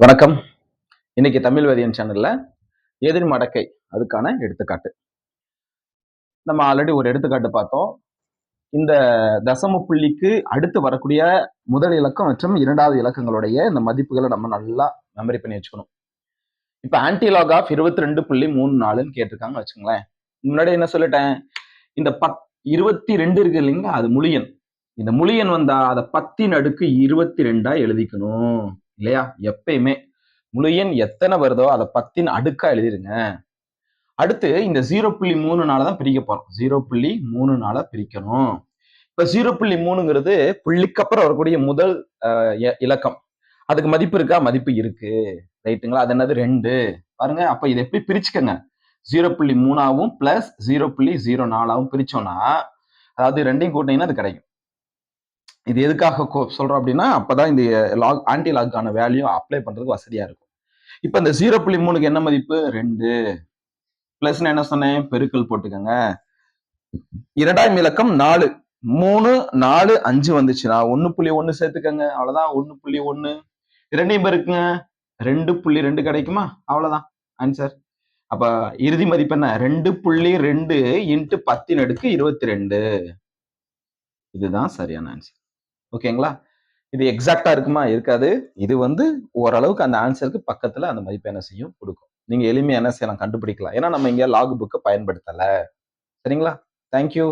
வணக்கம். இன்னைக்கு தமிழ் வேதியன் சேனல்ல எதிர் மடக்கை அதுக்கான எடுத்துக்காட்டு. நம்ம ஆல்ரெடி ஒரு எடுத்துக்காட்டு பார்த்தோம். இந்த தசம புள்ளிக்கு அடுத்து வரக்கூடிய முதல் இலக்கம் மற்றும் இரண்டாவது இலக்கங்களுடைய இந்த மதிப்புகளை நம்ம நல்லா மெமரி பண்ணி வச்சுக்கணும். இப்ப ஆன்டிலாக் ஆஃப் இருபத்தி ரெண்டு புள்ளி மூணு நாலுன்னு கேட்டிருக்காங்க வச்சுங்களேன் முன்னாடி என்ன சொல்லிட்டேன்? இந்த பத் இருபத்தி ரெண்டு இருக்கு இல்லைங்களா? அது முழியன் இந்த முழியன் வந்தா அதை பத்தின் அடுக்கு இருபத்தி ரெண்டா எழுதிக்கணும். இல்லையா? எப்பயுமே முழு எண் எத்தனை வருதோ அதை பத்தின் அடுக்கா எழுதிருங்க. அடுத்து இந்த ஜீரோ புள்ளி மூணு நாள தான் பிரிக்க போறோம். ஜீரோ புள்ளி மூணு நாள பிரிக்கணும். இப்ப ஜீரோ புள்ளி மூணுங்கிறது புள்ளிக்கு அப்புறம் வரக்கூடிய முதல் அஹ், இ- இலக்கம். அதுக்கு மதிப்பு இருக்கா? மதிப்பு இருக்கு. ரைட்டுங்களா? அது என்னது? ரெண்டு. பாருங்க. அப்ப இதை எப்படி பிரிச்சுக்கங்க? ஜீரோ புள்ளி மூணாவும் பிளஸ் ஜீரோ புள்ளி ஜீரோ நாலாவும் பிரிச்சோம்னா அதாவது ரெண்டையும் கூட்டினீங்கன்னா அது கிடைக்கும். இது எதுக்காக கொ- சொல்றோம் அப்படின்னா அப்பதான் இந்த லாக் ஆன்டி லாக்கான வேல்யூ அப்ளை பண்றதுக்கு வசதியா இருக்கும். இப்போ இந்த ஜீரோ புள்ளி மூணுக்கு என்ன மதிப்பு? ரெண்டு. பிளஸ் என்ன சொன்னேன்? பெருக்கல் போட்டுக்கோங்க. இரண்டாம் இலக்கம் நாலு. மூணு நாலு அஞ்சு வந்துச்சுன்னா ஒன்று புள்ளி ஒன்று சேர்த்துக்கங்க. அவ்வளவுதான். ஒன்று புள்ளி ஒன்று இரண்டையும் பெருக்குங்க. ரெண்டு புள்ளி ரெண்டு கிடைக்குமா? அவ்வளவுதான். ஆன்சர் அப்ப இறுதி மதிப்பு என்ன? ரெண்டு புள்ளி ரெண்டு இன்ட்டு பத்தின் அடுக்கு இருபத்தி ரெண்டு. இதுதான் சரியான ஆன்சர் ஓகேங்களா? இது எக்ஸாக்டா இருக்குமா? இருக்காது. இது வந்து ஓரளவுக்கு அந்த ஆன்சருக்கு பக்கத்துல அந்த மதிப்பு என்ன செய்யும்? கொடுக்கும். நீங்க எளிமையா என்ன செய்யலாம்? கண்டுபிடிக்கலாம். ஏன்னா நம்ம இங்க லாக் புக்கை பயன்படுத்தலை. சரிங்களா? தேங்க்யூ